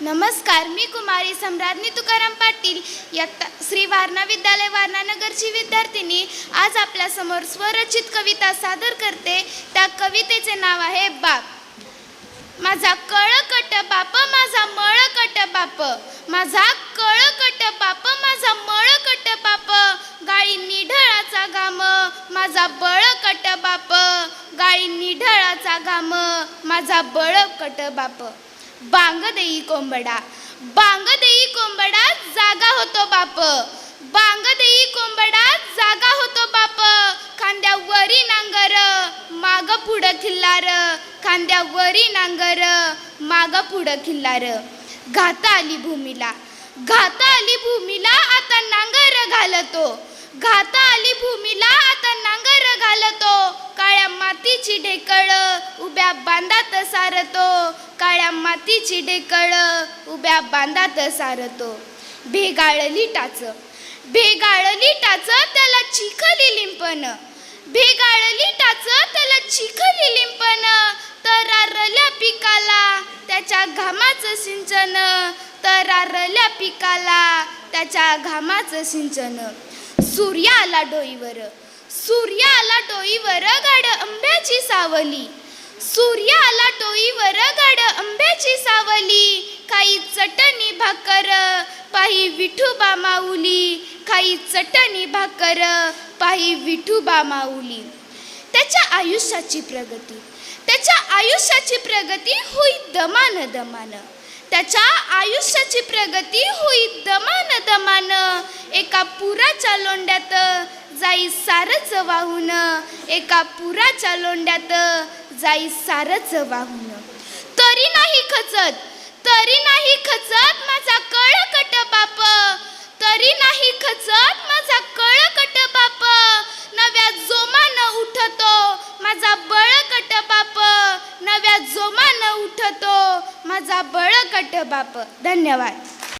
नमस्कार मी कुमारी सम्राज्ञी तुकाराम पाटील इयत्ता श्री वारणा विद्यालय वारणानगरची विद्यार्थिनी. आज आपल्यासमोर स्वरचित कविता सादर करते. त्या कवितेचे नाव आहे बाप. माझा कळकट बाप माझा मळकट बाप. माझा कळकट बाप माझा मळकट बाप. गाळी निढळाचा घाम माझा बळकट बाप. गाळी निढळाचा घाम माझा बळकट बाप. बांग देई कोंबडा. बांग देई कोंबडा जागा होतो बाप. बांग देई कोंबडा जागा होतो बाप. खांद्यावरी नांगर माग पुढं खिल्लार. खांद्यावरी नांगर माग पुढं खिल्लार. घाता आली भूमीला. घाता आली भूमीला आता नांगर घालतो. घाता आली भूमीला आता नांगर घालतो. काळ्या मातीची ढेकळ उभ्या बांधात सारतो. काळ्या मातीची ढेकळ उभ्या बांधात सारतो. भेगाळली टाच भेगाळली टाच त्याला चिखली लिंपण. भेगाळली टाच त्याला चिखली लिंपण. तरारल्या पिकाला त्याच्या घामाचं सिंचन. तरारल्या पिकाला त्याच्या घामाचं सिंचन. सूर्य आला डोईवर सूर्य आला टोईवर गाड आंब्याची सावली. सूर्य आला टोईवर गाड आंब्याची सावली. काही चटणी भाकर पाही विठुबा माऊली. काही चटणी भाकर पाही विठुबा माऊली. त्याच्या आयुष्याची प्रगती. त्याच्या आयुष्याची प्रगती होई दमान दमान. त्याच्या आयुष्याची प्रगती होई दमान दमान. एका पुराच्या लोंड्यात जाई सारच वाहून. एका पुराच्या लोंड्यात जाई सारच वाहून. तरी नाही खचत तरी नाही खचत माझा कळकट बाप. तरी नाही खचत माझा कळकट बाप. नव्या जोमानं उठतो माझा बळकट बाप. नव्या जोमानं उठतो माझा बळकट बाप. धन्यवाद.